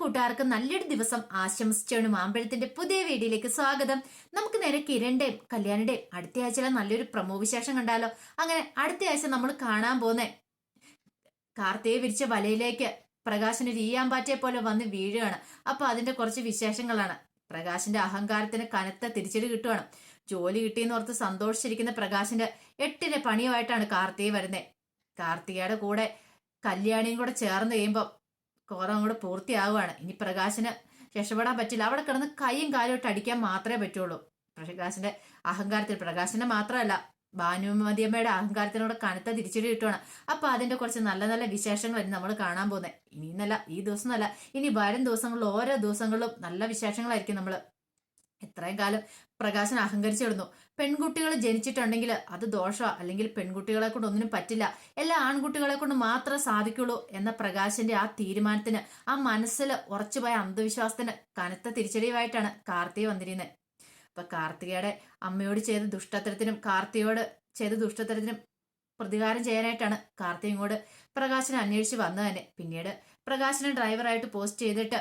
കൂട്ടുകാർക്കും നല്ലൊരു ദിവസം ആശംസിച്ചാണ് മാമ്പഴത്തിന്റെ പുതിയ വീഡിയോയിലേക്ക് സ്വാഗതം. നമുക്ക് നേരെ കിരണിന്റെയും കല്യാണിന്റെയും അടുത്ത ആഴ്ചയിലെ നല്ലൊരു പ്രമോ വിശേഷം കണ്ടാലോ? അങ്ങനെ അടുത്ത ആഴ്ച നമ്മൾ കാണാൻ പോന്നെ കാർത്തിക വിരിച്ച വലയിലേക്ക് പ്രകാശിന് രീയാമ്പാറ്റയെ പോലെ വന്ന് വീഴുകയാണ്. അപ്പൊ അതിന്റെ കുറച്ച് വിശേഷങ്ങളാണ്. പ്രകാശിന്റെ അഹങ്കാരത്തിന് കനത്ത തിരിച്ചടി കിട്ടുവാണ്. ജോലി കിട്ടിയെന്ന് ഓർത്ത് സന്തോഷിച്ചിരിക്കുന്ന പ്രകാശിന്റെ എട്ടിന്റെ പണിയുമായിട്ടാണ് കാർത്തിക വരുന്നത് കാർത്തികയുടെ കൂടെ കല്യാണിയും കൂടെ ചേർന്ന് കഴിയുമ്പോൾ കുറെ അങ്ങോട്ട് പൂർത്തിയാവുകയാണ്. ഇനി പ്രകാശിന് രക്ഷപ്പെടാൻ പറ്റില്ല. അവിടെ കിടന്ന് കൈയും കാലും ഇട്ട് അടിക്കാൻ മാത്രമേ പറ്റുള്ളൂ. പ്രകാശിന്റെ അഹങ്കാരത്തിൽ പ്രകാശിന്റെ മാത്രമല്ല ഭാനുമതിയമ്മയുടെ അഹങ്കാരത്തിനോട് കനത്ത തിരിച്ചടി കിട്ടുവാണ്. അപ്പൊ അതിന്റെ കുറച്ച് നല്ല നല്ല വിശേഷങ്ങൾ വിശേഷങ്ങളായിരുന്നു നമ്മൾ കാണാൻ പോകുന്നത്. ഇനി എന്നല്ല ഈ ദിവസം എന്നല്ല ഇനി വരും ദിവസങ്ങളിൽ ഓരോ ദിവസങ്ങളിലും നല്ല വിശേഷങ്ങളായിരിക്കും നമ്മൾ എത്രയും കാലം പ്രകാശൻ അഹങ്കരിച്ചിടുന്നു. പെൺകുട്ടികൾ ജനിച്ചിട്ടുണ്ടെങ്കിൽ അത് ദോഷമാണ് അല്ലെങ്കിൽ പെൺകുട്ടികളെ കൊണ്ട് ഒന്നിനും പറ്റില്ല. എല്ലാ ആൺകുട്ടികളെ കൊണ്ട് മാത്രമേ സാധിക്കുള്ളൂ എന്ന പ്രകാശന്റെ ആ തീരുമാനത്തിന് ആ മനസ്സിൽ ഉറച്ചുപോയ അന്ധവിശ്വാസത്തിന് കനത്ത തിരിച്ചടിയുമായിട്ടാണ് കാർത്തിക വന്നിരുന്നത് അപ്പൊ കാർത്തികയുടെ അമ്മയോട് ചെയ്ത ദുഷ്ടത്തരത്തിനും കാർത്തികയോട് ചെയ്ത ദുഷ്ടത്തരത്തിനും പ്രതികാരം ചെയ്യാനായിട്ടാണ് കാർത്തിക ഇങ്ങോട്ട് പ്രകാശനെ അന്വേഷിച്ച് വന്നത് തന്നെ. പിന്നീട് പ്രകാശനെ ഡ്രൈവറായിട്ട് പോസ്റ്റ് ചെയ്തിട്ട്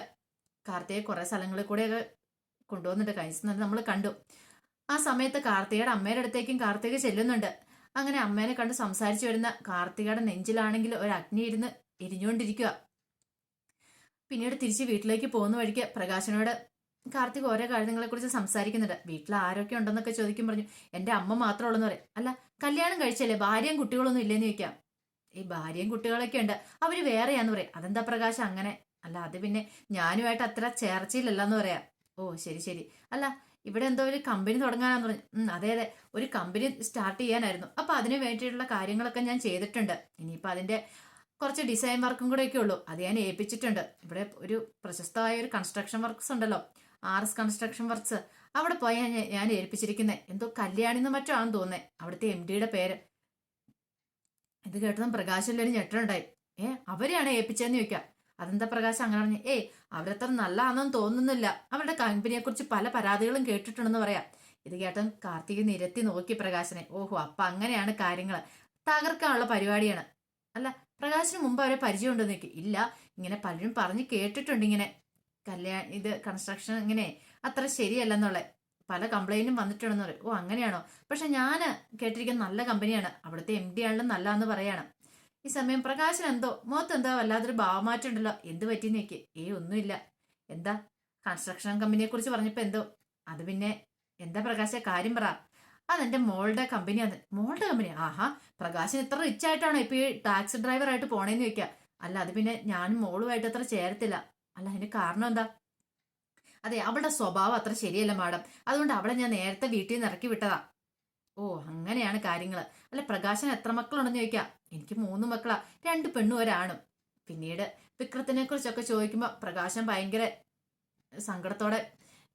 കാർത്തികയെ കുറെ സ്ഥലങ്ങളിൽ കൂടെയൊക്കെ കൊണ്ടുവന്നിട്ട് കഴിച്ചുന്നത് നമ്മൾ കണ്ടു. ആ സമയത്ത് കാർത്തികയുടെ അമ്മേടെ അടുത്തേക്കും കാർത്തിക ചെല്ലുന്നുണ്ട്. അങ്ങനെ അമ്മേനെ കണ്ട് സംസാരിച്ചു വരുന്ന കാർത്തികയുടെ നെഞ്ചിലാണെങ്കിൽ ഒരു അഗ്നി ഇരുന്ന് എരിഞ്ഞുകൊണ്ടിരിക്കുക പിന്നീട് തിരിച്ച് വീട്ടിലേക്ക് പോകുന്ന വഴിക്ക് പ്രകാശനോട് കാർത്തിക് ഓരോ കാര്യങ്ങളെ കുറിച്ച് സംസാരിക്കുന്നുണ്ട്. വീട്ടിൽ ആരൊക്കെ ഉണ്ടെന്നൊക്കെ ചോദിക്കും പറഞ്ഞു. എന്റെ അമ്മ മാത്രമേ ഉള്ളെന്ന് പറയും. അല്ല കല്യാണം കഴിച്ചല്ലേ? ഭാര്യയും കുട്ടികളൊന്നും ഇല്ലെന്ന് ചോദിക്കാം. ഈ ഭാര്യയും കുട്ടികളൊക്കെ ഉണ്ട്. അവർ വേറെയാന്ന് പറയും. അതെന്താ പ്രകാശം അങ്ങനെ? അല്ല അത് പിന്നെ ഞാനുമായിട്ട് അത്ര ചേർച്ചയിലല്ലെന്ന് പറയാം. ഓ ശരി ശരി. അല്ല ഇവിടെ എന്തോ ഒരു കമ്പനി തുടങ്ങാനാന്ന് പറഞ്ഞു. അതെ അതെ. ഒരു കമ്പനി സ്റ്റാർട്ട് ചെയ്യാനായിരുന്നു. അപ്പൊ അതിന് വേണ്ടിയിട്ടുള്ള കാര്യങ്ങളൊക്കെ ഞാൻ ചെയ്തിട്ടുണ്ട്. ഇനിയിപ്പോ അതിന്റെ കുറച്ച് ഡിസൈൻ വർക്കും കൂടെ ഒക്കെ ഉള്ളൂ. അത് ഞാൻ ഏൽപ്പിച്ചിട്ടുണ്ട്. ഇവിടെ ഒരു പ്രശസ്തമായ ഒരു കൺസ്ട്രക്ഷൻ വർക്ക്സ് ഉണ്ടല്ലോ. ആർ എസ് കൺസ്ട്രക്ഷൻ വർക്ക്സ് അവിടെ പോയി ഞാൻ ഞാൻ ഏൽപ്പിച്ചിരിക്കുന്നത് എന്തോ കല്യാണിന്ന് മറ്റോ ആണെന്ന് തോന്നേ അവിടുത്തെ എം ഡിയുടെ പേര്. ഇത് കേട്ടതും പ്രകാശിലൊരു ഞെട്ടുണ്ടായി ഏ അവരെയാണ് ഏൽപ്പിച്ചതെന്ന് ചോദിക്കാം. അതെന്താ പ്രകാശം അങ്ങനെ പറഞ്ഞു? ഏയ് അവരത്ര നല്ലതാണെന്ന് തോന്നുന്നില്ല. അവരുടെ കമ്പനിയെ കുറിച്ച് പല പരാതികളും കേട്ടിട്ടുണ്ടെന്ന് പറയാം. ഇത് കേട്ടൻ കാർത്തിക് നിരത്തി നോക്കി പ്രകാശനെ. ഓഹോ അപ്പൊ അങ്ങനെയാണ് കാര്യങ്ങൾ തകർക്കാനുള്ള പരിപാടിയാണ്. അല്ല പ്രകാശിന് മുമ്പ് അവരെ പരിചയം ഉണ്ടെന്ന് നോക്കി. ഇല്ല ഇങ്ങനെ പലരും പറഞ്ഞ് കേട്ടിട്ടുണ്ട് ഇങ്ങനെ. കല്യാൺ ഇത് കൺസ്ട്രക്ഷൻ ഇങ്ങനെ അത്ര ശരിയല്ലെന്നുള്ള. പല കംപ്ലൈന്റും വന്നിട്ടുണ്ടെന്ന് പറയും. ഓ അങ്ങനെയാണോ? പക്ഷെ ഞാൻ കേട്ടിരിക്കുന്ന നല്ല കമ്പനിയാണ് അവിടുത്തെ എം ഡി ആണെങ്കിലും നല്ലതെന്ന് പറയാണ്. ഈ സമയം പ്രകാശൻ എന്തോ മുഖത്ത് എന്താ വല്ലാതൊരു ഭാവമാറ്റം ഉണ്ടല്ലോ എന്ത് പറ്റിയെന്ന് നോക്കി ഏ ഒന്നുമില്ല. എന്താ? കൺസ്ട്രക്ഷൻ കമ്പനിയെ കുറിച്ച് പറഞ്ഞപ്പോ എന്തോ? അത് പിന്നെ എന്താ പ്രകാശ കാര്യം പറ. അതെന്റെ മോളുടെ കമ്പനിയാണ് മോളുടെ കമ്പനി ആഹാ പ്രകാശൻ ഇത്ര റിച്ച് ആയിട്ടാണോ ഇപ്പൊ ഈ ടാക്സി ഡ്രൈവർ ആയിട്ട് പോണേന്ന് ചോദിക്കാം. അല്ല അത് പിന്നെ ഞാനും മോളുമായിട്ട് അത്ര ചേരത്തില്ല. അല്ല അതിന് കാരണം എന്താ? അതെ അവളുടെ സ്വഭാവം അത്ര ശരിയല്ല മാഡം. അതുകൊണ്ട് അവളെ ഞാൻ നേരത്തെ വീട്ടിൽ നിന്ന് ഇറക്കി വിട്ടതാ. ഓ അങ്ങനെയാണ് കാര്യങ്ങൾ അല്ല പ്രകാശൻ എത്ര മക്കളുണ്ടെന്ന് ചോദിക്കാം. എനിക്ക് മൂന്ന് മക്കളാ. രണ്ട് പെണ്ണും ഒരാണും. പിന്നീട് വിക്രത്തിനെ കുറിച്ചൊക്കെ ചോദിക്കുമ്പോൾ പ്രകാശൻ ഭയങ്കര സങ്കടത്തോടെ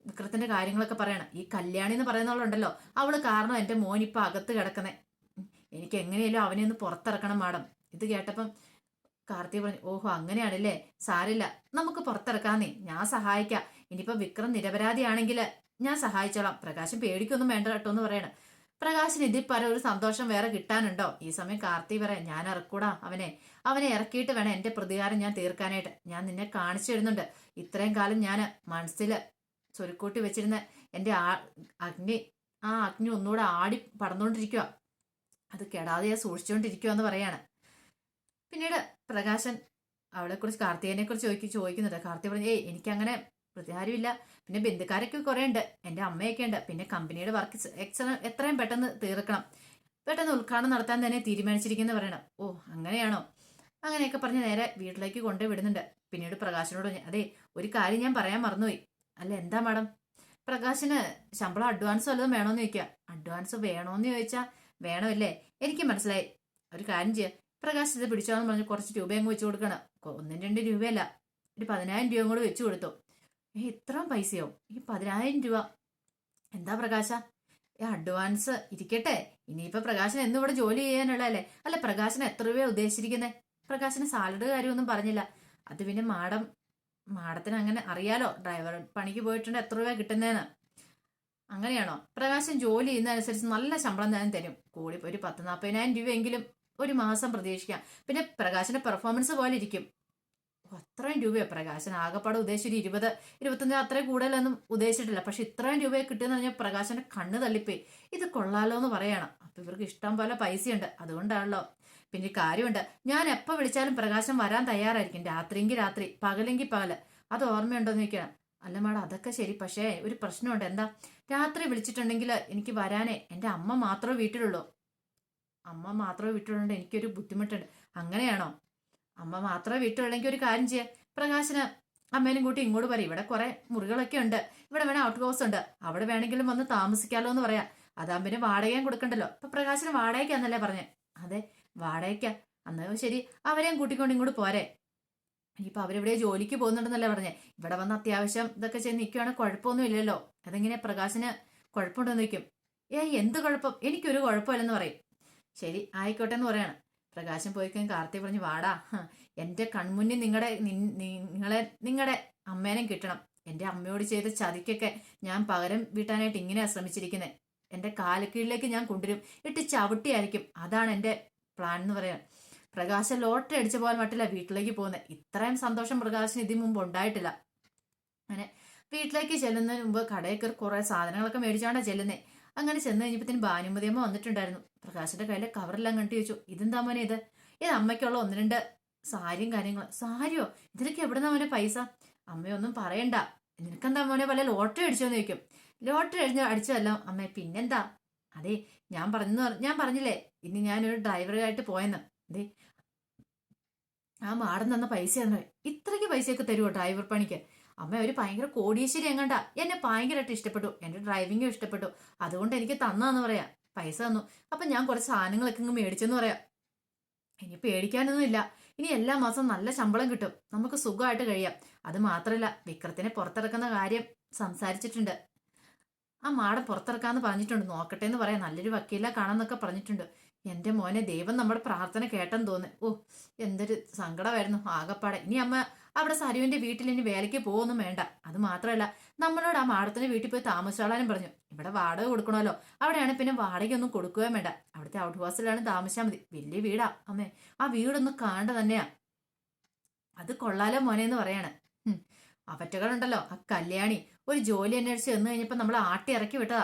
വിക്രത്തിന്റെ കാര്യങ്ങളൊക്കെ പറയണം. ഈ കല്യാണി എന്ന് പറയുന്നവളുണ്ടല്ലോ. അവൾ കാരണം മോൻ ഇപ്പൊ അകത്ത് കിടക്കുന്നേ. എനിക്ക് എങ്ങനെയല്ലോ അവനെ ഒന്ന് പുറത്തിറക്കണം മാഡം. ഇത് കേട്ടപ്പം കാർത്തിക് പറഞ്ഞു ഓഹോ അങ്ങനെയാണല്ലേ? സാരില്ല നമുക്ക് പുറത്തിറക്കാന്നേ. ഞാൻ സഹായിക്കാം. ഇനിയിപ്പോ വിക്രം നിരപരാധിയാണെങ്കിൽ ഞാൻ സഹായിച്ചോളാം. പ്രകാശം പേടിക്കൊന്നും വേണ്ട കേട്ടോ എന്ന് പറയണം. പ്രകാശിന് ഇതിൽ പരം ഒരു സന്തോഷം വേറെ കിട്ടാനുണ്ടോ? ഈ സമയം കാർത്തി വരെ ഞാൻ ഇറക്കൂടാ അവനെ. അവനെ ഇറക്കിയിട്ട് വേണം എന്റെ പ്രതികാരം ഞാൻ തീർക്കാനായിട്ട്. ഞാൻ നിന്നെ കാണിച്ചു തരുന്നുണ്ട്. ഇത്രയും കാലം ഞാൻ മനസ്സിൽ ചുരുക്കൂട്ടി വെച്ചിരുന്ന എന്റെ ആ അഗ്നി ആ അഗ്നി ഒന്നുകൂടെ ആടി പടന്നുകൊണ്ടിരിക്കുക അത് കെടാതെ ഞാൻ സൂക്ഷിച്ചുകൊണ്ടിരിക്കുക എന്ന് പറയാണ്. പിന്നീട് പ്രകാശൻ അവളെക്കുറിച്ച് കാർത്തികനെ കുറിച്ച് ചോദിക്കും ചോദിക്കുന്നുണ്ട്. കാർത്തിക പറഞ്ഞു ഏയ് എനിക്കങ്ങനെ പ്രതികാരമില്ല പിന്നെ ബന്ധുക്കാരൊക്കെ കുറേ ഉണ്ട് എന്റെ അമ്മയൊക്കെ ഉണ്ട്. പിന്നെ കമ്പനിയുടെ വർക്ക് എത്രയും പെട്ടെന്ന് തീർക്കണം. പെട്ടെന്ന് ഉദ്ഘാടനം നടത്താൻ തന്നെ തീരുമാനിച്ചിരിക്കുന്നു പറയണം. ഓ അങ്ങനെയാണോ? അങ്ങനെയൊക്കെ പറഞ്ഞ് നേരെ വീട്ടിലേക്ക് കൊണ്ടുപോയി വിടുന്നുണ്ട്. പിന്നീട് പ്രകാശനോട് അതെ ഒരു കാര്യം ഞാൻ പറയാൻ മറന്നുപോയി. അല്ല എന്താ മാഡം? പ്രകാശിന് ശമ്പളം അഡ്വാൻസ് വല്ലതും വേണോന്ന് ചോദിക്കുക അഡ്വാൻസ് വേണോന്ന് ചോദിച്ചാൽ വേണമല്ലേ? എനിക്ക് മനസ്സിലായി. ഒരു കാര്യം ചെയ്യുക പ്രകാശ് ഇത് പിടിച്ചോന്ന് പറഞ്ഞ് കുറച്ച് രൂപ അങ്ങ് വെച്ച് കൊടുക്കണം. ഒന്നും രണ്ട് രൂപയല്ല. ഒരു പതിനായിരം രൂപയും കൂടെ വെച്ച് കൊടുത്തു. ഏ ഇത്രയും പൈസയോ? ഈ പതിനായിരം രൂപ. എന്താ പ്രകാശ? ഏ അഡ്വാൻസ് ഇരിക്കട്ടെ. ഇനിയിപ്പോ പ്രകാശൻ എന്നും ഇവിടെ ജോലി ചെയ്യാനുള്ളതല്ലേ? അല്ല പ്രകാശൻ എത്ര രൂപ ഉദ്ദേശിച്ചിരിക്കുന്നത് പ്രകാശന് സാലറി കാര്യമൊന്നും പറഞ്ഞില്ല. അത് പിന്നെ മാഡം മാഡത്തിന് അങ്ങനെ അറിയാലോ. ഡ്രൈവർ പണിക്ക് പോയിട്ടുണ്ട് എത്ര രൂപ കിട്ടുന്നതെന്ന് അങ്ങനെയാണോ? പ്രകാശൻ ജോലി ചെയ്യുന്നതനുസരിച്ച് നല്ല ശമ്പളം തന്നെ തരും. കൂടി ഒരു പത്ത് നാൽപ്പതിനായിരം രൂപയെങ്കിലും ഒരു മാസം പ്രതീക്ഷിക്കാം. പിന്നെ പ്രകാശിന്റെ പെർഫോമൻസ് പോലെ ഇരിക്കും. അത്രയും രൂപയോ പ്രകാശൻ. ആകെപ്പാടെ ഉദ്ദേശിച്ച ഇരുപത് ഇരുപത്തഞ്ച് അത്രയും കൂടുതലൊന്നും ഉദ്ദേശിച്ചിട്ടില്ല. പക്ഷെ ഇത്രയും രൂപയെ കിട്ടിയെന്ന് പറഞ്ഞാൽ പ്രകാശന്റെ കണ്ണ് തള്ളിപ്പോയി. ഇത് കൊള്ളാലോ എന്ന് പറയണം. അപ്പൊ ഇവർക്ക് ഇഷ്ടം പോലെ പൈസയുണ്ട്. അതുകൊണ്ടാണല്ലോ. പിന്നെ കാര്യമുണ്ട്. ഞാൻ എപ്പോൾ വിളിച്ചാലും പ്രകാശം വരാൻ തയ്യാറായിരിക്കും. രാത്രിയെങ്കിൽ രാത്രി പകലെങ്കിൽ പകൽ. അത് ഓർമ്മയുണ്ടോ എന്ന് ചോദിക്കണം. അല്ല മാഡം അതൊക്കെ ശരി. പക്ഷേ ഒരു പ്രശ്നമുണ്ട്. എന്താ? രാത്രി വിളിച്ചിട്ടുണ്ടെങ്കിൽ എനിക്ക് വരാനേ എന്റെ അമ്മ മാത്രമേ വീട്ടിലുള്ളൂ. അമ്മ മാത്രമേ വീട്ടിലുണ്ട് എനിക്കൊരു ബുദ്ധിമുട്ടുണ്ട്. അങ്ങനെയാണോ? അമ്മ മാത്രമേ വീട്ടിലുള്ളെങ്കിൽ ഒരു കാര്യം ചെയ്യാം. പ്രകാശന് അമ്മേനും കൂട്ടി ഇങ്ങോട്ട് പറയും ഇവിടെ കുറെ മുറികളൊക്കെ ഉണ്ട്. ഇവിടെ വേണേ ഔട്ട് ഹൗസ് ഉണ്ട്. അവിടെ വേണമെങ്കിലും വന്ന് താമസിക്കാലോ എന്ന് പറയാം. അതാകുമ്പോൾ പിന്നെ വാടകയും കൊടുക്കണ്ടല്ലോ. അപ്പൊ പ്രകാശന് വാടകയ്ക്കാന്നല്ലേ പറഞ്ഞേ? അതെ വാടകയ്ക്ക. അന്ന് ശരി. അവരെയും കൂട്ടിക്കൊണ്ട് ഇങ്ങോട്ട് പോരെ. ഇനിയിപ്പോ അവരിവിടെ ജോലിക്ക് പോകുന്നുണ്ടെന്നല്ലേ പറഞ്ഞേ. ഇവിടെ വന്ന് അത്യാവശ്യം ഇതൊക്കെ ചെയ്ത് നിൽക്കുകയാണെങ്കിൽ കുഴപ്പമൊന്നും ഇല്ലല്ലോ. അതെങ്ങനെ പ്രകാശന് കുഴപ്പമുണ്ടെന്ന് നിൽക്കും ഏ എന്ത് കുഴപ്പം? എനിക്കൊരു കുഴപ്പമില്ലെന്ന് പറയും. ശരി ആയിക്കോട്ടെ എന്ന് പറയാണ്. പ്രകാശം പോയിക്കാൻ കാർത്തി പറഞ്ഞു വാടാ എന്റെ കൺമുന്നിൽ നിങ്ങളുടെ നിങ്ങളെ നിങ്ങളുടെ അമ്മേനെ കിട്ടണം. എന്റെ അമ്മയോട് ചെയ്ത ചതിക്കൊക്കെ ഞാൻ പകരം വീട്ടാനായിട്ട് ഇങ്ങനെ ശ്രമിച്ചിരിക്കുന്നത് എന്റെ കാലക്കീഴിലേക്ക് ഞാൻ കൊണ്ടുവരും. ഇട്ട് ചവിട്ടിയായിരിക്കും. അതാണ് എന്റെ പ്ലാൻ എന്ന് പറയാൻ. പ്രകാശം ലോട്ടറി അടിച്ച പോലെ മട്ടില്ല വീട്ടിലേക്ക് പോകുന്നത് ഇത്രയും സന്തോഷം പ്രകാശൻ ഇതിനു മുമ്പ് ഉണ്ടായിട്ടില്ല. അങ്ങനെ വീട്ടിലേക്ക് ചെല്ലുന്നതിന് മുമ്പ് കടയിൽ കയറി കുറെ സാധനങ്ങളൊക്കെ മേടിച്ചാണ് ചെല്ലുന്നേ. അങ്ങനെ ചെന്ന് കഴിഞ്ഞപ്പോഴത്തേന് ഭാനുമതിയമ്മ വന്നിട്ടുണ്ടായിരുന്നു. പ്രകാശിന്റെ കയ്യിലെ കവറെല്ലാം കണ്ടു ചോദിച്ചു ഇതെന്താ മോനെ ഇത്? ഇത് അമ്മയ്ക്കുള്ള ഒന്ന് രണ്ട് സാരിയും കാര്യങ്ങളും. സാരിയോ? ഇതിലൊക്കെ എവിടെന്നാ മോനെ പൈസ? അമ്മയൊന്നും പറയണ്ട. നിനക്കെന്താ മോനെ പല ലോട്ടറി അടിച്ചോന്ന് ചോദിക്കും. ലോട്ടറി അടിഞ്ഞ അടിച്ചതല്ലോ. അമ്മേ പിന്നെന്താ? അതെ ഞാൻ പറഞ്ഞു ഞാൻ പറഞ്ഞില്ലേ ഇനി ഞാനൊരു ഡ്രൈവറായിട്ട് പോയെന്ന്. അതെ ആ മാടം തന്ന പൈസ ഇത്രയ്ക്ക് പൈസയൊക്കെ തരുമോ ഡ്രൈവർ പണിക്ക്? അമ്മ ഒരു ഭയങ്കര കോടീശ്വരി എങ്ങണ്ട? എന്നെ ഭയങ്കരമായിട്ട് ഇഷ്ടപ്പെട്ടു. എന്റെ ഡ്രൈവിംഗും ഇഷ്ടപ്പെട്ടു. അതുകൊണ്ട് എനിക്ക് തന്നാന്ന് പറയാം. പൈസ തന്നു. അപ്പൊ ഞാൻ കുറച്ച് സാധനങ്ങളൊക്കെ ഇങ്ങ് മേടിച്ചെന്ന് പറയാം. ഇനി പേടിക്കാനൊന്നും ഇല്ല. ഇനി എല്ലാ മാസം നല്ല ശമ്പളം കിട്ടും. നമുക്ക് സുഖമായിട്ട് കഴിയാം. അത് മാത്രമല്ല വിക്രത്തിനെ പുറത്തിറക്കുന്ന കാര്യം സംസാരിച്ചിട്ടുണ്ട്. ആ മാടം പുറത്തിറക്കാന്ന് പറഞ്ഞിട്ടുണ്ട്. നോക്കട്ടെ എന്ന് പറയാം. നല്ലൊരു വക്കീല കാണാന്നൊക്കെ പറഞ്ഞിട്ടുണ്ട്. എന്റെ മോനെ ദൈവം നമ്മുടെ പ്രാർത്ഥന കേട്ടെന്ന് തോന്നി ഓ എന്തൊരു സങ്കടമായിരുന്നു ആകപ്പാടെ. ഇനി അമ്മ അവിടെ സരുവിന്റെ വീട്ടിൽ ഇനി വേലയ്ക്ക് പോകുന്നു വേണ്ട. അത് മാത്രമല്ല നമ്മളോട് ആ മാടത്തിന്റെ വീട്ടിൽ പോയി താമസിച്ചോളാനും പറഞ്ഞു. ഇവിടെ വാടക കൊടുക്കണമല്ലോ. അവിടെയാണ് പിന്നെ വാടകയൊന്നും കൊടുക്കുകയും വേണ്ട. അവിടുത്തെ ഔട്ട് ഹൗസിലാണ് താമസിച്ചാൽ മതി. വലിയ വീടാ. അമ്മേ ആ വീടൊന്ന് കാണണ്ട തന്നെയാ. അത് കൊള്ളാലോ മോനെ എന്ന് പറയാണ്. അവറ്റകളുണ്ടല്ലോ ആ കല്യാണി. ഒരു ജോലി അന്വേഷിച്ച് ചെന്ന് കഴിഞ്ഞപ്പോൾ നമ്മൾ ആട്ടി ഇറക്കി വിട്ടതാ.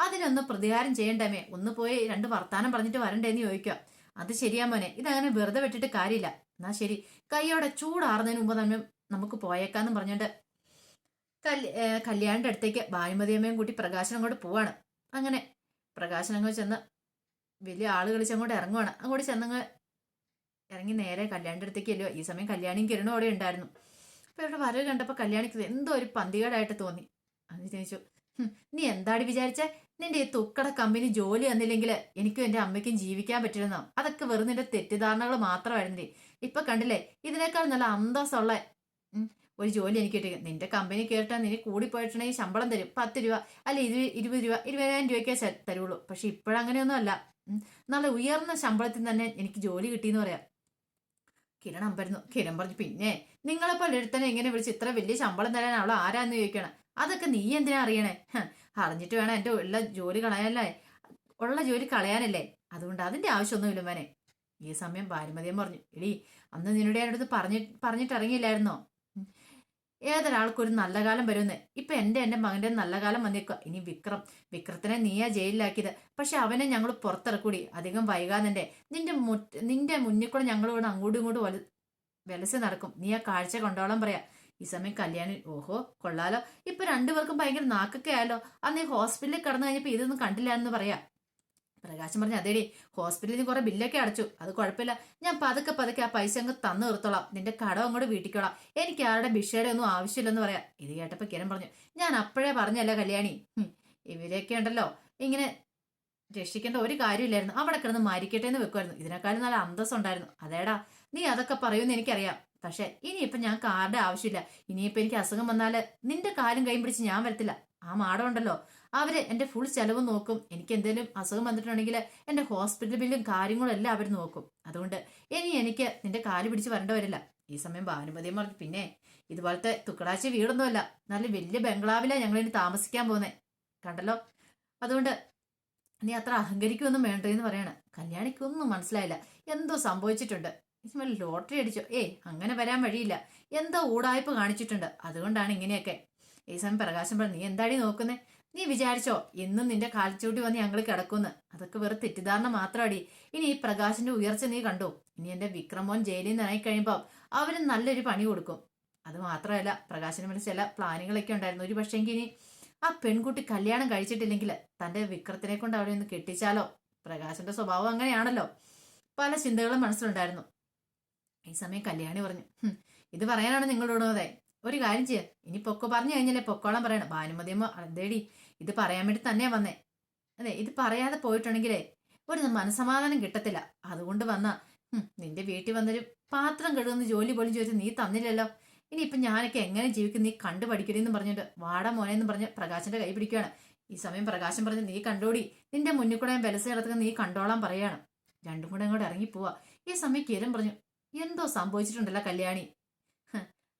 അതിനൊന്ന് പ്രതികാരം ചെയ്യണ്ടമേ ഒന്ന് പോയി രണ്ട് വർത്താനം പറഞ്ഞിട്ട് വരണ്ടേന്ന് ചോദിക്കുക. അത് ശരിയാ മോനെ. ഇതങ്ങനെ വെറുതെ വിട്ടിട്ട് കാര്യമില്ല. എന്നാ ശരി. കൈയോടെ ചൂടാറുന്നതിന് മുമ്പ് തന്നെ നമുക്ക് പോയേക്കാന്ന് പറഞ്ഞിട്ട് കല്യാണിന്റെ അടുത്തേക്ക് ഭാനുമതിയമ്മയും കൂട്ടി പ്രകാശനം അങ്ങോട്ട് പോവാണ്. അങ്ങനെ പ്രകാശനം അങ്ങോട്ട് ചെന്ന് വലിയ ആൾ അങ്ങോട്ട് ഇറങ്ങുവാണ്. അങ്ങോട്ട് ചെന്നങ്ങ് ഇറങ്ങി നേരെ കല്യാണിന്റെ അടുത്തേക്ക് അല്ലയോ ഈ സമയം കല്യാണിയും കിരണും അവിടെ ഉണ്ടായിരുന്നു. അപ്പൊ ഇവിടെ വരവ് കണ്ടപ്പോ കല്യാണിക്ക് എന്തോ ഒരു പന്തികേടായിട്ട് തോന്നി. അത് ചോദിച്ചു. "ഹും, നീ എന്താടി വിചാരിച്ച? നിന്റെ ഈ തുക്കട കമ്പനി ജോലി തന്നില്ലെങ്കിൽ എനിക്കും എന്റെ അമ്മയ്ക്കും ജീവിക്കാൻ പറ്റില്ലെന്നോ? അതൊക്കെ വെറും നിന്റെ തെറ്റിദ്ധാരണകൾ മാത്രമായിരുന്നു ഇപ്പൊ കണ്ടില്ലേ ഇതിനേക്കാൾ നല്ല അന്തസ്സുള്ള ഒരു ജോലി എനിക്ക് കിട്ടി നിന്റെ കമ്പനി കേട്ടാൽ നിന്നെ കൂടി പോയിട്ടുണ്ടെങ്കിൽ ശമ്പളം തരും. പത്ത് രൂപ അല്ലെ ഇരു ഇരുപത് രൂപ ഇരുപതിനായിരം രൂപയ്ക്കേ തരുള്ളൂ. പക്ഷെ ഇപ്പോഴങ്ങനെയൊന്നും അല്ല നല്ല ഉയർന്ന ശമ്പളത്തിൽ തന്നെ എനിക്ക് ജോലി കിട്ടിയെന്ന് പറയാം. കിരണം അമ്പരുന്നു കിരൺ പറഞ്ഞു പിന്നെ നിങ്ങളെപ്പോലെ ഒരുത്തനെ എങ്ങനെ വിളിച്ച് ഇത്ര വലിയ ശമ്പളം തരാൻ ആരാന്ന് ചോദിക്കണം. അതൊക്കെ നീ എന്തിനാ അറിയണേ? അറിഞ്ഞിട്ട് വേണം എന്റെ ഉള്ള ജോലി കളയാനല്ലേ? ഉള്ള ജോലി കളയാനല്ലേ? അതുകൊണ്ട് അതിന്റെ ആവശ്യമൊന്നുമില്ല മോനെ. ഈ സമയം ഭാനുമതിയും പറഞ്ഞു എടി അന്ന് നിന്നോട് ഞാൻ അടുത്ത് പറഞ്ഞി പറഞ്ഞിട്ടിറങ്ങിയില്ലായിരുന്നോ? ഏതൊരാൾക്കൊരു നല്ല കാലം വരുമെന്ന്. ഇപ്പൊ എന്റെ എന്റെ മകന്റെ നല്ല കാലം വന്നേക്കുക ഇനി വിക്രം വിക്രത്തിനെ നീയാ ജയിലിലാക്കിയത്. പക്ഷെ അവനെ ഞങ്ങൾ പുറത്തിറക്കൂടി. അധികം വൈകാതെ നിന്റെ നിന്റെ മുന്നിൽ കൂടെ ഞങ്ങളോട് അങ്ങോട്ടും ഇങ്ങോട്ടും വല വിലസ് നടക്കും. നീ ആ കാഴ്ച കൊണ്ടോളം പറയാ. ഈ സമയം കല്യാണി ഓഹോ കൊള്ളാലോ. ഇപ്പൊ രണ്ടുപേർക്കും ഭയങ്കര നാക്കൊക്കെ ആയാലോ അന്ന് ഈ ഹോസ്പിറ്റലിൽ കടന്നു കഴിഞ്ഞപ്പോ ഇതൊന്നും കണ്ടില്ല എന്ന് പറയാ. പ്രകാശം പറഞ്ഞു അതേടി ഹോസ്പിറ്റലിൽ നിന്ന് കുറെ ബില്ലൊക്കെ അടച്ചു. അത് കുഴപ്പമില്ല. ഞാൻ പതുക്കെ പതുക്കെ ആ പൈസ അങ്ങ് തന്നു നിർത്തോളാം. നിന്റെ കടം അങ്ങോട്ട് വീട്ടിക്കോളാം. എനിക്ക് ആരുടെ ബിഷയുടെ ഒന്നും ആവശ്യമില്ലെന്ന് പറയാം. ഇത് കേട്ടപ്പോ കിരൺ പറഞ്ഞു ഞാൻ അപ്പോഴേ പറഞ്ഞല്ല കല്യാണി? ഇവരെയൊക്കെ ഉണ്ടല്ലോ. ഇങ്ങനെ രക്ഷിക്കേണ്ട ഒരു കാര്യമില്ലായിരുന്നു. അവിടെ കിടന്ന് മരിക്കട്ടെ എന്ന് വെക്കുമായിരുന്നു ഇതിനേക്കാളും നല്ല അന്തസ്സുണ്ടായിരുന്നു. അതേടാ നീ അതൊക്കെ പറയുമെന്ന് എനിക്കറിയാം. പക്ഷെ ഇനിയിപ്പൊ ഞാൻ കാർഡ് ആവശ്യമില്ല. ഇനിയിപ്പൊ എനിക്ക് അസുഖം വന്നാൽ നിന്റെ കാലും കൈയും പിടിച്ച് ഞാൻ വരത്തില്ല. ആ മാടമുണ്ടല്ലോ അവർ എന്റെ ഫുൾ ചെലവ് നോക്കും. എനിക്ക് എന്തെങ്കിലും അസുഖം വന്നിട്ടുണ്ടെങ്കിൽ എന്റെ ഹോസ്പിറ്റൽ ബില്ലും കാര്യങ്ങളും എല്ലാം അവർ നോക്കും. അതുകൊണ്ട് ഇനി എനിക്ക് നിന്റെ കാൽ പിടിച്ച് വരേണ്ട വരില്ല. ഈ സമയം ഭാനുമതി പറഞ്ഞു പിന്നെ ഇതുപോലത്തെ തുക്കടാച്ചി വീടൊന്നുമല്ല. നല്ല വലിയ ബംഗ്ലാവിലാണ് ഞങ്ങൾ ഇനി താമസിക്കാൻ പോകുന്നത് കണ്ടല്ലോ? അതുകൊണ്ട് നീ അത്ര അഹങ്കരിക്കൊന്നും വേണ്ട എന്ന് പറയാണ്. കല്യാണിക്കൊന്നും മനസ്സിലായില്ല. എന്തോ സംഭവിച്ചിട്ടുണ്ട്. ഇസ്മൽ ലോട്ടറി അടിച്ചോ. ഏയ് അങ്ങനെ വരാൻ വഴിയില്ല. എന്തോ ഊടായ്പ കാണിച്ചിട്ടുണ്ട്. അതുകൊണ്ടാണ് ഇങ്ങനെയൊക്കെ. ഈ സമയം പ്രകാശം പറഞ്ഞു നീ എന്താടി നോക്കുന്നേ? നീ വിചാരിച്ചോ എന്നും നിന്റെ കാൽച്ചൂട്ടി വന്ന് ഞങ്ങൾ കിടക്കുന്നു? അതൊക്കെ വെറുതെ തെറ്റിദ്ധാരണ മാത്രമാടി ഇനി ഈ പ്രകാശിന്റെ ഉയർച്ച നീ കണ്ടോ. ഇനി എന്റെ വിക്രമോൻ ജയിലിൽ നിന്ന് ഇറങ്ങി കഴിയുമ്പോൾ അവന് നല്ലൊരു പണി കൊടുക്കും. അത് മാത്രമല്ല പ്രകാശിന് മനസ്സിൽ ചില പ്ലാനുകളൊക്കെ ഉണ്ടായിരുന്നു. ഒരു പക്ഷേ ഇനി ആ പെൺകുട്ടി കല്യാണം കഴിച്ചിട്ടില്ലെങ്കിൽ തന്റെ വിക്രത്തിനെ കൊണ്ട് അവിടെ ഒന്ന് കെട്ടിച്ചാലോ? പ്രകാശിന്റെ സ്വഭാവം അങ്ങനെയാണല്ലോ. പല ചിന്തകളും മനസ്സിലുണ്ടായിരുന്നു. ഈ സമയം കല്യാണി പറഞ്ഞു ഇത് പറയാനാണ് നിങ്ങളോട് അതെ ഒരു കാര്യം ചെയ്യാം. ഇനി പൊക്കോ പറഞ്ഞു കഴിഞ്ഞാലേ പൊക്കോളം പറയണം. ഭാനുമതിയമ്മ അതേടി ഇത് പറയാൻ വേണ്ടി തന്നെ വന്നേ. അതെ ഇത് പറയാതെ പോയിട്ടുണ്ടെങ്കിലേ ഒരു മനസമാധാനം കിട്ടത്തില്ല. അതുകൊണ്ട് വന്ന നിന്റെ വീട്ടിൽ വന്നൊരു പാത്രം കഴുകുന്ന ജോലി പോലും ചോദിച്ചു നീ തന്നില്ലല്ലോ. ഇനി ഇപ്പൊ ഞാനൊക്കെ എങ്ങനെ ജീവിക്കും നീ കണ്ടു പഠിക്കരുതെന്ന് പറഞ്ഞിട്ട് വാട മോനെ എന്ന് പറഞ്ഞ് പ്രകാശന്റെ കൈ പിടിക്കുകയാണ്. ഈ സമയം പ്രകാശം പറഞ്ഞ് നീ കണ്ടോടി നിന്റെ മുന്നിൽ കൂടെ ബലസ് കിടത്തുക നീ കണ്ടോളാൻ പറയാണ്. രണ്ടും കൂടെ അങ്ങോട്ട് ഇറങ്ങി പോവാ ഈ സമയം കിരൺ പറഞ്ഞു എന്തോ സംഭവിച്ചിട്ടുണ്ടല്ലോ കല്യാണി.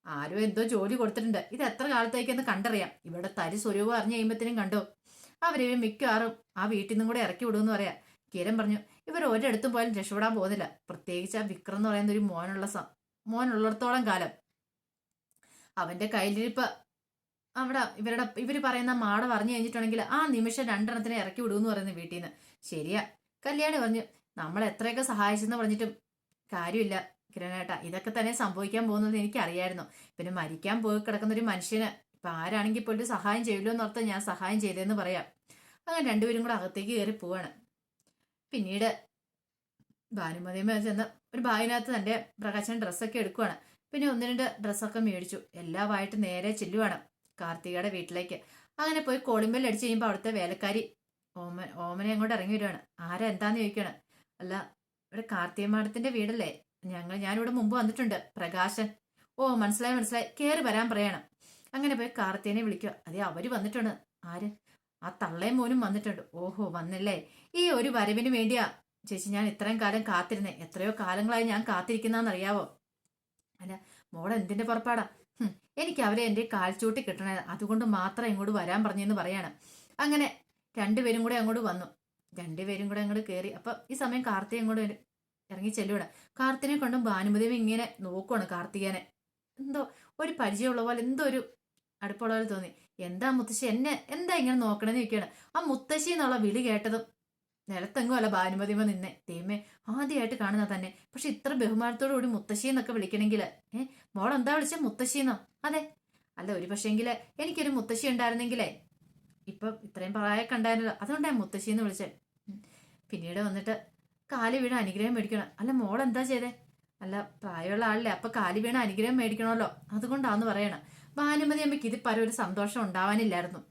ആരോ എന്തോ ജോലി കൊടുത്തിട്ടുണ്ട്. ഇത് എത്ര കാലത്തേക്കെന്ന് കണ്ടറിയാം. ഇവിടെ തരി സ്വരൂപം അറിഞ്ഞു കഴിയുമ്പത്തേനും കണ്ടോ? അവരെ മിക്കവാറും ആ വീട്ടിൽ നിന്നും കൂടെ ഇറക്കി വിടുമെന്ന് പറയാം. കിരൺ പറഞ്ഞു ഇവർ ഒരിടത്തും പോയാലും രക്ഷപ്പെടാൻ പോകുന്നില്ല. പ്രത്യേകിച്ച് ആ വിക്രം എന്ന് പറയുന്ന ഒരു മോനുള്ള സ- മോനുള്ളിടത്തോളം കാലം. അവന്റെ കയ്യിലിരിപ്പ് അവിടെ ഇവരുടെ ഇവർ പറയുന്ന മാട പറഞ്ഞു കഴിഞ്ഞിട്ടുണ്ടെങ്കിൽ ആ നിമിഷം രണ്ടെണ്ണത്തിനെ ഇറക്കി വിടുമെന്ന് പറയുന്നു വീട്ടിൽ നിന്ന് ശരിയാ. കല്യാണി പറഞ്ഞു നമ്മൾ എത്രയൊക്കെ സഹായിച്ചെന്ന് പറഞ്ഞിട്ടും കാര്യമില്ല. കിരണേട്ട ഇതൊക്കെ തന്നെ സംഭവിക്കാൻ പോകുന്നത് എനിക്കറിയായിരുന്നു. പിന്നെ മരിക്കാൻ പോയി കിടക്കുന്ന ഒരു മനുഷ്യന് ഇപ്പൊ ആരാണെങ്കിൽ ഒരു സഹായം എന്ന് ഓർത്ത് ഞാൻ സഹായം ചെയ്തതെന്ന് പറയാം. അങ്ങനെ രണ്ടുപേരും കൂടെ അകത്തേക്ക് കയറി പോവാണ്. പിന്നീട് ഭാനുമതിയമ്മ ചെന്ന് ഒരു ബാഗിനകത്ത് തന്റെ പ്രകാശൻ ഡ്രസ്സൊക്കെ എടുക്കുവാണ്. പിന്നെ ഒന്ന് രണ്ട് ഡ്രസ്സൊക്കെ മേടിച്ചു. എല്ലാമായിട്ട് നേരെ ചെല്ലുവാണ് കാർത്തികയുടെ വീട്ടിലേക്ക്. അങ്ങനെ പോയി കോളിമ്പൽ അടിച്ച് കഴിയുമ്പോൾ അവിടുത്തെ വേലക്കാരി ഓമ ഓമനെ അങ്ങോട്ട് ഇറങ്ങി വരുവാണ്. ആരെന്താന്ന് ചോദിക്കാണ് അല്ല ഇവിടെ കാർത്തിക മാഡത്തിന്റെ വീടല്ലേ? ഞങ്ങൾ ഞാനിവിടെ മുമ്പ് വന്നിട്ടുണ്ട്. പ്രകാശൻ. ഓ മനസ്സിലായി മനസ്സിലായി. കയറി വരാൻ പറയണം. അങ്ങനെ പോയി കാർത്തികനെ വിളിക്കുക. അതെ അവർ വന്നിട്ടുണ്ട്. ആര്? ആ തള്ളയും മോനും വന്നിട്ടുണ്ട്. ഓഹോ വന്നില്ലേ? ഈ ഒരു വരവിന് വേണ്ടിയാ. ചേച്ചി ഞാൻ ഇത്രയും കാലം കാത്തിരുന്നേ. എത്രയോ കാലങ്ങളായി ഞാൻ കാത്തിരിക്കുന്നറിയാവോ അല്ല മോളെ എന്തിന്റെ പുറപ്പാടാ? എനിക്ക് അവരെ എന്റെ കാൽച്ചൂട്ടി കിട്ടണേ. അതുകൊണ്ട് മാത്രം ഇങ്ങോട്ട് വരാൻ പറഞ്ഞെന്ന് പറയാണ്. അങ്ങനെ രണ്ടുപേരും കൂടെ അങ്ങോട്ട് വന്നു. രണ്ടുപേരും കൂടെ അങ്ങോട്ട് കയറി അപ്പൊ ഈ സമയം കാർത്തി അങ്ങോട്ട്. ഇറങ്ങി ചെല്ലൂടെ കാർത്തിനെ കൊണ്ടും ഭാനുമതിയും ഇങ്ങനെ നോക്കുവാണ് കാർത്തികനെ. എന്തോ ഒരു പരിചയമുള്ള പോലെ എന്തോ ഒരു അടുപ്പുള്ള പോലെ തോന്നി. എന്താ മുത്തശ്ശി എന്നെ എന്താ ഇങ്ങനെ നോക്കണമെന്ന് ചോദിക്കുകയാണ് ആ മുത്തശ്ശി എന്നുള്ള വിളി കേട്ടതും നിലത്തെങ്ങും അല്ല ഭാനുമതിമ നിന്നെ. തീമെ ആദ്യമായിട്ട് കാണുന്ന തന്നെ. പക്ഷെ ഇത്ര ബഹുമാനത്തോടു കൂടി മുത്തശ്ശി എന്നൊക്കെ വിളിക്കണമെങ്കിൽ ഏ മോൾ എന്താ വിളിച്ച മുത്തശ്ശിന്നോ അതെ. അല്ല ഒരു പക്ഷേങ്കിൽ എനിക്കൊരു മുത്തശ്ശി ഉണ്ടായിരുന്നെങ്കിലേ ഇപ്പൊ ഇത്രയും പ്രായമൊക്കെ ഉണ്ടായിരുന്നല്ലോ. അതുകൊണ്ടാ മുത്തശ്ശി എന്ന് വിളിച്ചേ പിന്നീട് വന്നിട്ട് കാൽ വീണ അനുഗ്രഹം മേടിക്കണം. അല്ല മോൾ എന്താ ചെയ്തേ? അല്ല പ്രായമുള്ള ആളല്ലേ അപ്പൊ കാൽ വീണ അനുഗ്രഹം മേടിക്കണമല്ലോ. അതുകൊണ്ടാന്ന് പറയണം. ഭാനുമതി അമ്മയ്ക്ക് ഇത് പരം ഒരു സന്തോഷം ഉണ്ടാവാനില്ലായിരുന്നു.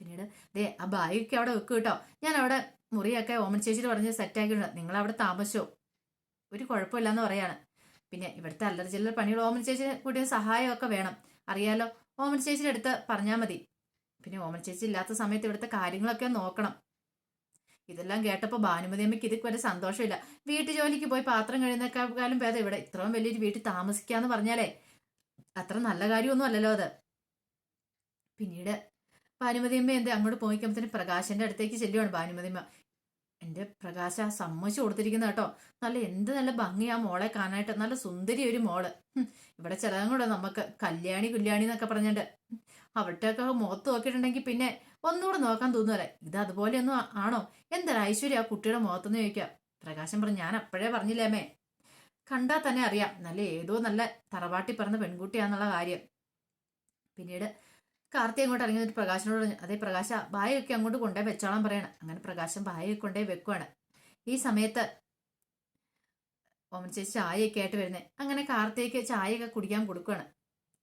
പിന്നീട് ദേ ആ ബായിക്ക് അവിടെ വെക്കും കേട്ടോ. ഞാൻ അവിടെ മുറിയൊക്കെ ഓമൻ ചേച്ചിട്ട് പറഞ്ഞ് സെറ്റാക്കിയിട്ടുണ്ട്. നിങ്ങൾ അവിടെ താമസിച്ചോ? ഒരു കുഴപ്പമില്ലെന്ന് പറയാണ്. പിന്നെ ഇവിടുത്തെ അല്ലറ ചില്ലറ പണികൾ ഓമൻ ചേച്ചി കൂട്ടിയ സഹായമൊക്കെ വേണം. അറിയാലോ? ഓമൻ ചേച്ചിയുടെ അടുത്ത് പറഞ്ഞാൽ മതി. പിന്നെ ഓമൻ ചേച്ചി ഇല്ലാത്ത സമയത്ത് ഇവിടുത്തെ കാര്യങ്ങളൊക്കെ നോക്കണം. ഇതെല്ലാം കേട്ടപ്പോൾ ഭാനുമതി അമ്മയ്ക്ക് ഇത് വരെ സന്തോഷമില്ല. വീട്ടു ജോലിക്ക് പോയി പാത്രം കഴിയുന്നേക്കാളും ഭേദം ഇവിടെ. ഇത്രയും വലിയൊരു വീട്ടിൽ താമസിക്കാന്ന് പറഞ്ഞാലേ അത്ര നല്ല കാര്യമൊന്നും അല്ലല്ലോ അത്. പിന്നീട് ഭാനുമതിയമ്മ എന്ത് അങ്ങോട്ട് പോയിക്കുമ്പോഴത്തേന് പ്രകാശന്റെ അടുത്തേക്ക് ചെല്ലുവാണ് ഭാനുമതിയമ്മ എന്റെ പ്രകാശ സമ്മതിച്ചു കൊടുത്തിരിക്കുന്ന കേട്ടോ. നല്ല എന്ത് നല്ല ഭംഗിയാ മോളെ കാണാനായിട്ട്. നല്ല സുന്ദരി ഒരു മോൾ. ഇവിടെ ചിലതും കൂടെ നമുക്ക്? കല്യാണി കുല്യാണി എന്നൊക്കെ പറഞ്ഞിട്ട്. ഹും, അവിടത്തേക്ക് മുഖത്ത് നോക്കിയിട്ടുണ്ടെങ്കിൽ പിന്നെ ഒന്നുകൂടെ നോക്കാൻ തോന്നുമല്ലേ ഇത് അതുപോലെയൊന്നും ആണോ? എന്തൊരു ഐശ്വര്യ ആ കുട്ടിയുടെ മുഖത്തുനിന്ന് ചോദിക്കുക. പ്രകാശം പറഞ്ഞു ഞാൻ അപ്പോഴേ പറഞ്ഞില്ലേമേ കണ്ടാൽ തന്നെ അറിയാം. നല്ല ഏതോ നല്ല തറവാട്ടി പറഞ്ഞ പെൺകുട്ടിയാണെന്നുള്ള കാര്യം. പിന്നീട് കാർത്തി അങ്ങോട്ട് ഇറങ്ങി പ്രകാശനോട് പറഞ്ഞു അതേ പ്രകാശ ബായൊക്കെ അങ്ങോട്ട് കൊണ്ടേ വെച്ചോളാൻ പറയണം. അങ്ങനെ പ്രകാശം ബായൊക്കെ കൊണ്ടേ വെക്കുവാണ്. ഈ സമയത്ത് ഓമൻ ചേച്ചി ചായയൊക്കെ ആയിട്ട് വരുന്നത് അങ്ങനെ കാർത്തികയ്ക്ക് ചായയൊക്കെ കുടിക്കാൻ കൊടുക്കുകയാണ്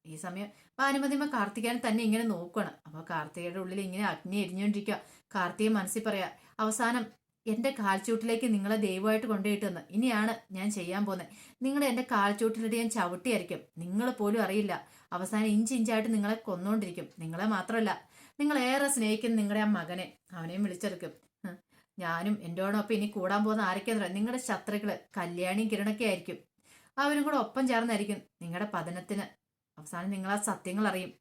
ഈ സമയം ഭാനുമതിമ കാർത്തികനെ തന്നെ ഇങ്ങനെ നോക്കണം അപ്പോൾ കാർത്തികയുടെ ഉള്ളിൽ ഇങ്ങനെ അഗ്നി എരിഞ്ഞുകൊണ്ടിരിക്കുക കാർത്തിക മനസ്സിൽ പറയാ അവസാനം എന്റെ കാൽച്ചൂട്ടിലേക്ക് നിങ്ങളെ ദൈവമായിട്ട് കൊണ്ടുപോയിട്ടെന്ന്. ഇനിയാണ് ഞാൻ ചെയ്യാൻ പോകുന്നത്. നിങ്ങൾ എന്റെ കാൽച്ചൂട്ടിലിട്ട് ഞാൻ ചവിട്ടിയായിരിക്കും നിങ്ങൾ പോലും അറിയില്ല. അവസാനം ഇഞ്ച് ഇഞ്ചായിട്ട് നിങ്ങളെ കൊന്നുകൊണ്ടിരിക്കും നിങ്ങളെ മാത്രമല്ല നിങ്ങൾ ഏറെ സ്നേഹിക്കുന്ന നിങ്ങളുടെ ആ മകനെ അവനെയും വിളിച്ചെടുക്കും. ഞാനും ഓണൊപ്പം ഇനി കൂടാൻ പോകുന്ന ആരൊക്കെയാണെന്ന് നിങ്ങളുടെ ശത്രുക്കൾ കല്യാണിയും കിരണൊക്കെ ആയിരിക്കും. അവരും കൂടെ ഒപ്പം ചേർന്നായിരിക്കും നിങ്ങളുടെ പതനത്തിന് അവസാനം നിങ്ങൾ ആ സത്യങ്ങൾ അറിയും.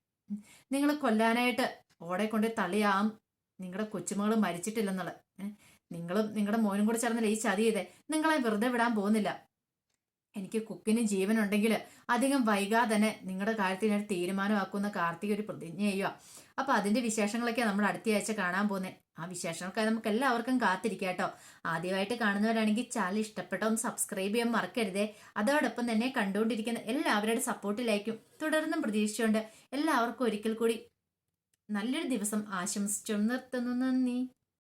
നിങ്ങൾ കൊല്ലാനായിട്ട് ഓടെ കൊണ്ട് തള്ളിയാവും നിങ്ങളുടെ കൊച്ചുമകൾ മരിച്ചിട്ടില്ലെന്നുള്ളത്? നിങ്ങളും നിങ്ങളുടെ മോനും കൂടെ ചേർന്നില്ല ഈ ചതി ചെയ്തേ? നിങ്ങളെ വെറുതെ വിടാൻ പോകുന്നില്ല. എനിക്ക് കുക്കിന് ജീവനുണ്ടെങ്കിൽ അധികം വൈകാതെ തന്നെ നിങ്ങളുടെ കാര്യത്തിൽ ഞാൻ തീരുമാനമാക്കുന്ന കാർത്തിക ഒരു പ്രതിജ്ഞ ചെയ്യുക അപ്പൊ അതിന്റെ വിശേഷങ്ങളൊക്കെ നമ്മൾ അടുത്ത ആഴ്ച കാണാൻ പോകുന്നത് ആ വിശേഷങ്ങൾക്കായി നമുക്ക് എല്ലാവർക്കും കാത്തിരിക്കാം കേട്ടോ. ആദ്യമായിട്ട് കാണുന്നവരാണെങ്കിൽ ചാനൽ ഇഷ്ടപ്പെട്ടോ ഒന്ന് സബ്സ്ക്രൈബ് ചെയ്യാൻ മറക്കരുതേ. അതോടൊപ്പം തന്നെ കണ്ടുകൊണ്ടിരിക്കുന്ന എല്ലാവരുടെ സപ്പോർട്ടിലായിരിക്കും തുടർന്നും പ്രതീക്ഷിച്ചുകൊണ്ട് എല്ലാവർക്കും ഒരിക്കൽ കൂടി നല്ലൊരു ദിവസം ആശംസിച്ചു നിർത്തുന്നു. നന്ദി.